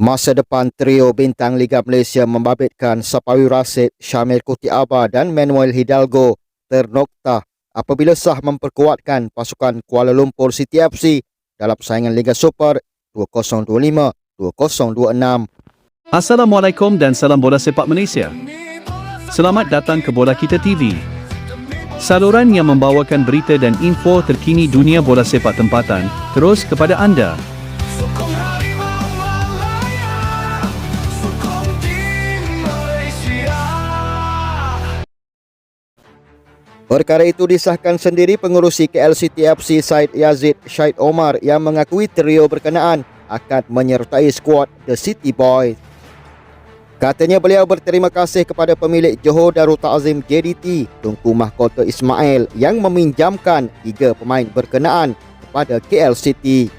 Masa depan trio bintang Liga Malaysia membabitkan Sapawi Rasid, Syamil Kutiaba dan Manuel Hidalgo ternoktah apabila sah memperkuatkan pasukan Kuala Lumpur City FC dalam persaingan Liga Super 2025-2026. Assalamualaikum dan salam bola sepak Malaysia. Selamat datang ke Bola Kita TV. Saluran yang membawakan berita dan info terkini dunia bola sepak tempatan terus kepada anda. Perkara itu disahkan sendiri pengurusi KLCT FC Said Yazid Syed Omar yang mengakui trio berkenaan akan menyertai skuad The City Boys. Katanya beliau berterima kasih kepada pemilik Johor Darul Ta'zim JDT Tunku Mahkota Ismail yang meminjamkan tiga pemain berkenaan kepada KL City.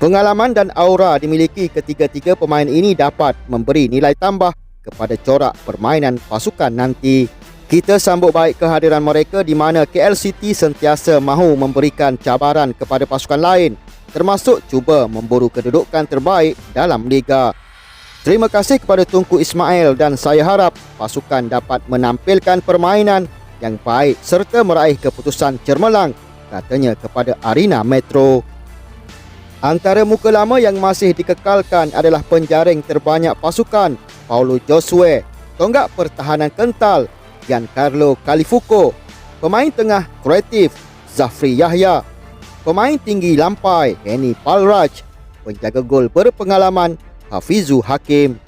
Pengalaman dan aura dimiliki ketiga-tiga pemain ini dapat memberi nilai tambah kepada corak permainan pasukan nanti. Kita sambut baik kehadiran mereka di mana KL City sentiasa mahu memberikan cabaran kepada pasukan lain termasuk cuba memburu kedudukan terbaik dalam liga. Terima kasih kepada Tunku Ismail dan saya harap pasukan dapat menampilkan permainan yang baik serta meraih keputusan cermelang katanya kepada Arena Metro. Antara muka lama yang masih dikekalkan adalah penjaring terbanyak pasukan Paulo Josue, tonggak pertahanan kental Giancarlo Califuco, pemain tengah kreatif Zafri Yahya, pemain tinggi lampai Henny Palraj, penjaga gol berpengalaman Hafizu Hakim